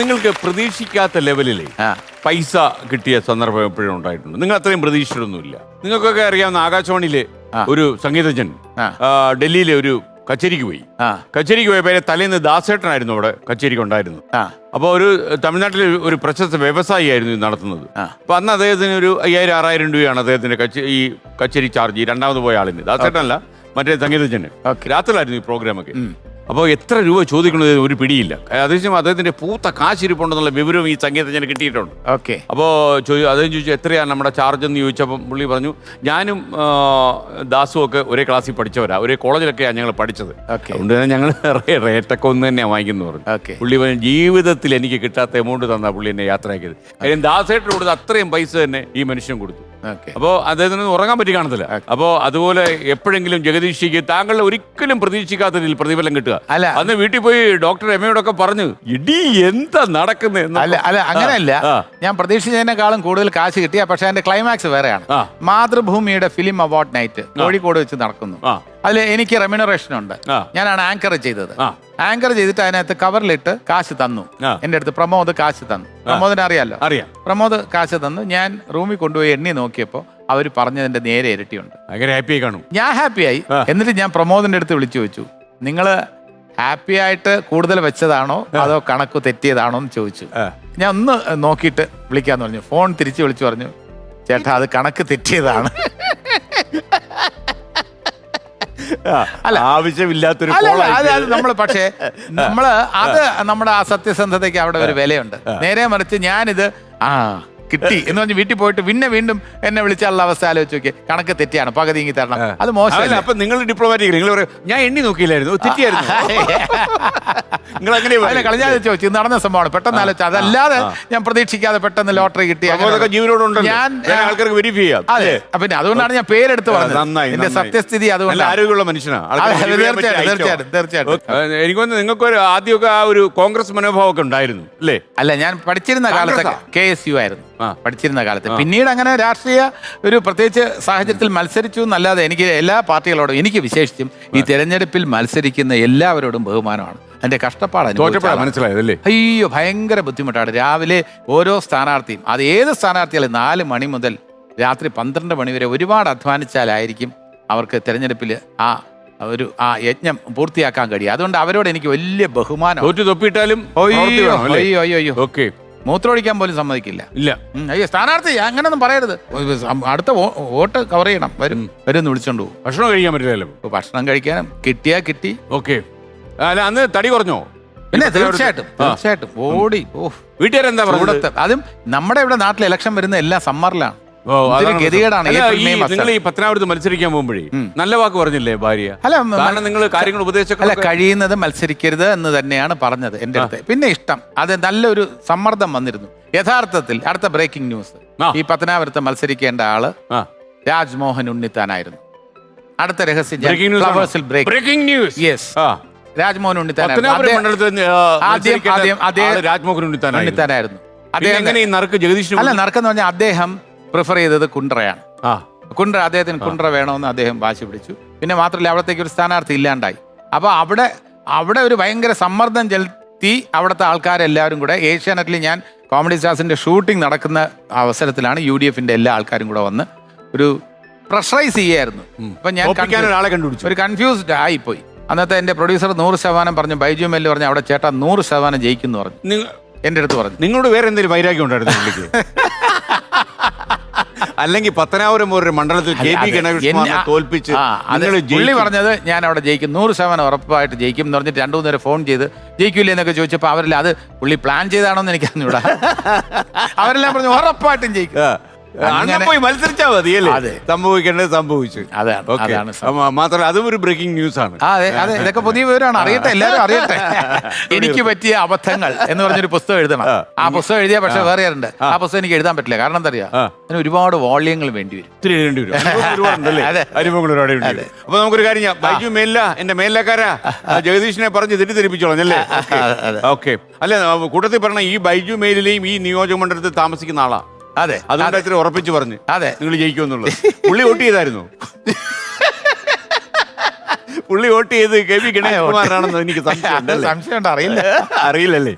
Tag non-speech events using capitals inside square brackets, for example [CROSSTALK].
നിങ്ങൾക്ക് പ്രതീക്ഷിക്കാത്ത ലെവലിൽ പൈസ കിട്ടിയ സന്ദർഭം എപ്പോഴും ഉണ്ടായിട്ടുണ്ട്. നിങ്ങൾ അത്രയും പ്രതീക്ഷിച്ചിട്ടൊന്നുമില്ല. നിങ്ങൾക്കൊക്കെ അറിയാവുന്ന ആകാശവാണിയിലെ ഒരു സംഗീതജ്ഞൻ ഡൽഹിയിലെ ഒരു കച്ചേരിക്ക് പോയി. കച്ചേരിക്ക് പോയപ്പോ പേരെ തലേന്ന് ദാസേട്ടനായിരുന്നു അവിടെ കച്ചേരിക്ക് ഉണ്ടായിരുന്നു അപ്പോൾ ഒരു തമിഴ്നാട്ടിലെ ഒരു പ്രശസ്ത വ്യവസായിയായിരുന്നു ഇത് നടത്തുന്നത്. അപ്പോൾ അപ്പൊ അന്ന് അദ്ദേഹത്തിന് ഒരു അയ്യായിരം ആറായിരം രൂപയാണ് അദ്ദേഹത്തിന്റെ കച്ച ഈ കച്ചേരി ചാർജ് രണ്ടാമത് പോയ ആളിന്. ദാസേട്ടനല്ല മറ്റേ സംഗീതജ്ഞന്. രാത്രിയിലായിരുന്നു ഈ പ്രോഗ്രാമൊക്കെ അപ്പോൾ എത്ര രൂപ ചോദിക്കുന്നത് ഒരു പിടിയില്ല. അതേസമയം അദ്ദേഹത്തിന്റെ പൂത്ത കാശിരിപ്പുണ്ടെന്നുള്ള വിവരവും ഈ സംഗീതജ്ഞന് കിട്ടിയിട്ടുണ്ട്. ഓക്കെ. അപ്പോൾ ചോദിച്ചു അദ്ദേഹം ചോദിച്ചു എത്രയാണ് നമ്മുടെ ചാർജ് എന്ന്? ചോദിച്ചപ്പം പുള്ളി പറഞ്ഞു ഞാനും ദാസും ഒക്കെ ഒരേ ക്ലാസ്സിൽ പഠിച്ചവരാ. ഒരേ കോളേജിലൊക്കെയാണ് ഞങ്ങൾ പഠിച്ചത്. ഓക്കെ. അതുകൊണ്ട് തന്നെ ഞങ്ങൾ റേറ്റൊക്കെ ഒന്ന് തന്നെയാണ് വാങ്ങിക്കുന്നു പറഞ്ഞു. ഓക്കെ. പുള്ളി പറഞ്ഞു ജീവിതത്തിൽ എനിക്ക് കിട്ടാത്ത എമൗണ്ട് തന്ന പുള്ളി എന്നെ യാത്രയാക്കിയത്. കാര്യം ദാസേട്ടന് കൊടുത്ത അത്രയും പൈസ തന്നെ ഈ മനുഷ്യൻ കൊടുത്തു. അപ്പോൾ അദ്ദേഹത്തിന് ഉറങ്ങാൻ പറ്റി കാണത്തില്ല. അപ്പോ അതുപോലെ എപ്പോഴെങ്കിലും ജഗദീഷിക്ക് താങ്കൾ ഒരിക്കലും പ്രതീക്ഷിക്കാത്ത രീതിയിൽ പ്രതിഫലം കിട്ടുക. അല്ല. അന്ന് വീട്ടിൽ പോയി ഡോക്ടർ എമ്മയോടൊക്കെ പറഞ്ഞു ഇടി എന്താ നടക്കുന്നത് അല്ല അല്ല അങ്ങനെയല്ല. ഞാൻ പ്രതീക്ഷിച്ചതിനേക്കാളും കൂടുതൽ കാശ് കിട്ടിയ പക്ഷെ അതിന്റെ ക്ലൈമാക്സ് വേറെയാണ്. മാതൃഭൂമിയുടെ ഫിലിം അവാർഡ് നൈറ്റ് കോഴിക്കോട് വെച്ച് നടക്കുന്നു. അതിൽ എനിക്ക് റെമ്യൂണറേഷൻ ഉണ്ട്. ഞാനാണ് ആങ്കർ ചെയ്തത്. ആങ്കർ ചെയ്തിട്ട് അതിനകത്ത് കവറിലിട്ട് കാശ് തന്നു. ആ. എന്റെ അടുത്ത് പ്രമോദ് കാശ് തന്നു. പ്രമോദിനെ അറിയാലോ? അറിയാം. പ്രമോദ് കാശ് തന്നു. ഞാൻ റൂമിൽ കൊണ്ടുപോയി എണ്ണി നോക്കിയപ്പോൾ അവർ പറഞ്ഞതിന്റെ നേരെ ഇരട്ടിയുണ്ട്. ഭയങ്കര ഹാപ്പി ആയി കാണും. ഞാൻ ഹാപ്പിയായി ആ. എന്നിട്ട് ഞാൻ പ്രമോദിന്റെ അടുത്ത് വിളിച്ചു വെച്ചു നിങ്ങൾ ഹാപ്പി ആയിട്ട് കൂടുതൽ വെച്ചതാണോ? അതോ കണക്ക് തെറ്റിയതാണോ? എന്ന് ചോദിച്ചു. ആ. ഞാൻ ഒന്ന് നോക്കിയിട്ട് വിളിക്കാന്ന് പറഞ്ഞു. ഫോൺ തിരിച്ചു വിളിച്ചു പറഞ്ഞു ചേട്ടാ അത് കണക്ക് തെറ്റിയതാണ്. അല്ല. ആവശ്യമില്ലാത്തൊരു നമ്മൾ പക്ഷേ [LAUGHS] നമ്മൾ അത് നമ്മുടെ ആ സത്യസന്ധതയ്ക്ക് അവിടെ ഒരു വിലയുണ്ട്. നേരെ മറിച്ച് ഞാനിത് ആ കിട്ടി എന്ന് പറഞ്ഞ് വീട്ടിൽ പോയിട്ട് പിന്നെ വീണ്ടും എന്നെ വിളിച്ചാലുള്ള അവസ്ഥ ആലോചിച്ച് നോക്കി കണക്ക് തെറ്റിയാണ് പകുതി ഇങ്ങി തരണം. അത് മോശമല്ല? അപ്പൊ നിങ്ങൾ ഡിപ്ലോമാറ്റിക് നിങ്ങൾ പറയും ഞാൻ എണ്ണി നോക്കിയില്ലായിരുന്നു തെറ്റിയായിരുന്നു. [LAUGHS] നിങ്ങൾ അങ്ങനെ അല്ല കളഞ്ഞാതെ ചോദിച്ചു നടന്ന സംഭവമാണ് പെട്ടെന്ന് ആലോചിച്ചു. അതല്ലാതെ ഞാൻ പ്രതീക്ഷിക്കാതെ പെട്ടെന്ന് ലോട്ടറി കിട്ടി ജീവനോടുണ്ടല്ലോ. ഞാൻ ആൾക്കാർക്ക് വെരിഫൈ ചെയ്യാം അതെ. പിന്നെ അതുകൊണ്ടാണ് ഞാൻ പേരെടുത്ത് പറഞ്ഞത്. നന്നായി, എന്റെ സത്യസ്ഥിതി അതുകൊണ്ട് ആരോഗ്യമുള്ള മനുഷ്യനാണ് തീർച്ചയായിട്ടും. തീർച്ചയായിട്ടും, എനിക്ക് തോന്നുന്നു നിങ്ങൾക്കൊരു ആദ്യമൊക്കെ ആ ഒരു കോൺഗ്രസ് മനോഭാവമൊക്കെ ഉണ്ടായിരുന്നു അല്ലേ? അല്ല ഞാൻ പഠിച്ചിരുന്ന കാലത്തൊക്കെ? കെ എസ് യു ആയിരുന്നു. പഠിച്ചിരുന്ന കാലത്ത്. പിന്നീട് അങ്ങനെ രാഷ്ട്രീയ ഒരു പ്രത്യേകിച്ച് സാഹചര്യത്തിൽ മത്സരിച്ചു എന്നല്ലാതെ എനിക്ക് എല്ലാ പാർട്ടികളോടും എനിക്ക് വിശേഷിച്ചും ഈ തെരഞ്ഞെടുപ്പിൽ മത്സരിക്കുന്ന എല്ലാവരോടും ബഹുമാനമാണ്. അതിന്റെ കഷ്ടപ്പാട് അനുഭവിച്ച തോറ്റപ്പോഴാ ആളാണ്. മനസ്സിലായത് അല്ലേ? അയ്യോ ഭയങ്കര ബുദ്ധിമുട്ടാണ്. രാവിലെ ഓരോ സ്ഥാനാർത്ഥിയും അത് ഏത് സ്ഥാനാർത്ഥിയാലും നാല് മണി മുതൽ രാത്രി പന്ത്രണ്ട് മണി വരെ ഒരുപാട് അധ്വാനിച്ചാലായിരിക്കും അവർക്ക് തെരഞ്ഞെടുപ്പിൽ ആ ഒരു ആ യജ്ഞം പൂർത്തിയാക്കാൻ കഴിയും അതുകൊണ്ട് അവരോട് എനിക്ക് വലിയ ബഹുമാനം തൊപ്പിയിട്ടാലും അയ്യോ അയ്യോ അയ്യോ. ഓക്കെ. മൂത്രമൊഴിക്കാൻ പോലും സമ്മതിക്കില്ല. ഇല്ല. ഉം, അയ്യോ സ്ഥാനാർത്ഥി അങ്ങനൊന്നും പറയരുത്. അടുത്ത വോ- വോട്ട് കവർ ചെയ്യണം. വരും വരും എന്ന് വിളിച്ചോണ്ട് പോകും. ഭക്ഷണം കഴിക്കാൻ പറ്റില്ലല്ലോ. ഇപ്പൊ ഭക്ഷണം കഴിക്കാനും കിട്ടിയാ കിട്ടി. ഓക്കെ. അല്ല അന്ന് തടി കുറഞ്ഞോ? പിന്നെ തീർച്ചയായിട്ടും ആ. തീർച്ചയായിട്ടും. ഓടി ഓ. വീട്ടുകാരെന്താ പറഞ്ഞത്? ചൂടത്ത് അതും നമ്മുടെ ഇവിടെ നാട്ടിൽ ഇലക്ഷൻ വരുന്ന എല്ലാം സമ്മറിലാണ് ഗതികേടാണ് നിങ്ങൾ ഈ പത്തനാപുരത്ത് മത്സരിക്കാൻ പോകുമ്പോഴേ നല്ല വാക്ക് പറഞ്ഞില്ലേ ഭാര്യ? അല്ല കാരണം നിങ്ങൾ കാര്യങ്ങൾ അല്ല കഴിയുന്നത് മത്സരിക്കരുത് എന്ന് തന്നെയാണ് പറഞ്ഞത് എന്റെ അടുത്ത്. പിന്നെ ഇഷ്ടം അത് നല്ലൊരു സമ്മർദ്ദം വന്നിരുന്നു. യഥാർത്ഥത്തിൽ അടുത്ത ബ്രേക്കിംഗ് ന്യൂസ് ഈ പത്തനാപുരത്ത് മത്സരിക്കേണ്ട ആൾ രാജ്മോഹൻ ഉണ്ണിത്താനായിരുന്നു. അടുത്ത രഹസ്യം ബ്രേക്കിംഗ് ന്യൂസ് ഫ്ലവേഴ്സിൽ ബ്രേക്കിംഗ് ന്യൂസ് യെസ് രാജ്മോഹൻ ഉണ്ണിത്താനായിരുന്നു. രാജ്മോഹൻ ഉണ്ണിത്താനായിരുന്നു. അദ്ദേഹം നറുക്ക് ജഗദീഷ് അല്ല നറുക്കെന്ന് പറഞ്ഞാൽ അദ്ദേഹം പ്രിഫർ ചെയ്തത് കുണ്ട്രയാണ്. ആ. കുണ്ട്ര അദ്ദേഹത്തിന് കുണ്ട്ര വേണമെന്ന് അദ്ദേഹം വാശി പിടിച്ചു. പിന്നെ മാത്രമല്ല അവിടത്തേക്ക് ഒരു സ്ഥാനാർത്ഥി ഇല്ലാണ്ടായി. അപ്പോൾ അവിടെ അവിടെ ഒരു ഭയങ്കര സമ്മർദ്ദം ചെലുത്തി അവിടുത്തെ ആൾക്കാരെല്ലാവരും കൂടെ ഏഷ്യാനെറ്റിൽ ഞാൻ കോമഡി സ്റ്റാർസിന്റെ ഷൂട്ടിംഗ് നടക്കുന്ന അവസരത്തിലാണ് യു ഡി എഫിന്റെ എല്ലാ ആൾക്കാരും കൂടെ വന്ന് ഒരു പ്രഷറൈസ് ചെയ്യായിരുന്നു. അപ്പൊ ഞാൻ ഒരാളെ കണ്ടുപിടിച്ചു. ഒരു കൺഫ്യൂസ്ഡ് ആയിപ്പോയി. അന്നത്തെ എന്റെ പ്രൊഡ്യൂസർ നൂറ് ശതമാനം പറഞ്ഞു ബൈജു മെല്ല് പറഞ്ഞു അവിടെ ചേട്ടാ നൂറ് ശതമാനം ജയിക്കുന്നു പറഞ്ഞു. എന്റെ എന്റെ അടുത്ത് പറഞ്ഞു. നിങ്ങളോട് വേറെ എന്തെങ്കിലും വൈരാഗ്യം ഉണ്ടായിരുന്നു [LAUGHS] അല്ലെങ്കിൽ പത്തനാപുരം പോലൊരു മണ്ഡലത്തിൽ കെ പി ഗണകൃഷ്ണനെ തോൽപ്പിച്ച് പുള്ളി പറഞ്ഞത് ഞാൻ അവിടെ ജയിക്കും. നൂറ് ശതമാനം ഉറപ്പായിട്ട് ജയിക്കും എന്ന് പറഞ്ഞിട്ട് രണ്ടു മൂന്നേരം ഫോൺ ചെയ്ത് ജയിക്കൂലേ എന്നൊക്കെ ചോദിച്ചപ്പോൾ അവരെല്ലാം അത് പുള്ളി പ്ലാൻ ചെയ്താണോ എന്ന് എനിക്കറിഞ്ഞൂടാ. [LAUGHS] അവരെല്ലാം പറഞ്ഞു ഉറപ്പായിട്ടും ജയിക്കും. അങ്ങനെ- പോയി മത്സരിച്ചാ മതി അല്ലേ? അതെ. സംഭവിക്കേണ്ടത് സംഭവിച്ചു. അതാണ് Okay. അതാണ് മാത്രമല്ല അതും ഒരു ബ്രേക്കിംഗ് ന്യൂസ് ആണ്. ആ, അതെ അതെ. ഇതൊക്കെ പുതിയ വിവരമാണ്. അറിയട്ടെ എല്ലാവരും അറിയട്ടെ. [LAUGHS] എനിക്ക് പറ്റിയ അബദ്ധങ്ങൾ എന്ന് പറഞ്ഞൊരു പുസ്തകം എഴുതണം. ആ. പുസ്തകം എഴുതിയ പക്ഷെ വേറെ ഉണ്ട് ആ. പുസ്തകം എനിക്ക് എഴുതാൻ പറ്റില്ല. കാരണം എന്താ അറിയാ അതിന് ഒരുപാട് വോള്യങ്ങൾ വേണ്ടി വരും. ഒത്തിരി എഴുതേണ്ടി വരും. അനുഭവം [LAUGHS] ഒരുപാടുണ്ടല്ലേ? അതെ. അനുഭവങ്ങൾ ഒരുപാട് ഉണ്ട്. അപ്പൊ നമുക്കൊരു കാര്യം ചെയ്യാം. ബൈജു മേല്ല എന്റെ മേലക്കാരാ ജഗദീഷിനെ പറഞ്ഞ് തെറ്റിദ്ധരിപ്പിച്ചോളാം അല്ലേ? അതെ. ഓക്കെ അല്ല ആ, കൂട്ടത്തിൽ പറഞ്ഞ ഈ ബൈജു മേലിലെയും ഈ നിയോജക മണ്ഡലത്തിൽ താമസിക്കുന്ന ആളാ. അതെ. അതുകൊണ്ട് ഇത്ര ഉറപ്പിച്ച് പറഞ്ഞു അതെ. നിങ്ങൾ ജയിക്കുമെന്നുള്ളത്. പുള്ളി വോട്ട് ചെയ്തായിരുന്നു? [LAUGHS] പുള്ളി വോട്ട് ചെയ്ത് കെ വി ഗണേഷ് കുമാറാണെന്ന് എനിക്ക് [LAUGHS] സംശയം സംശയം അറിയില്ല. [LAUGHS] അറിയില്ലല്ലേ?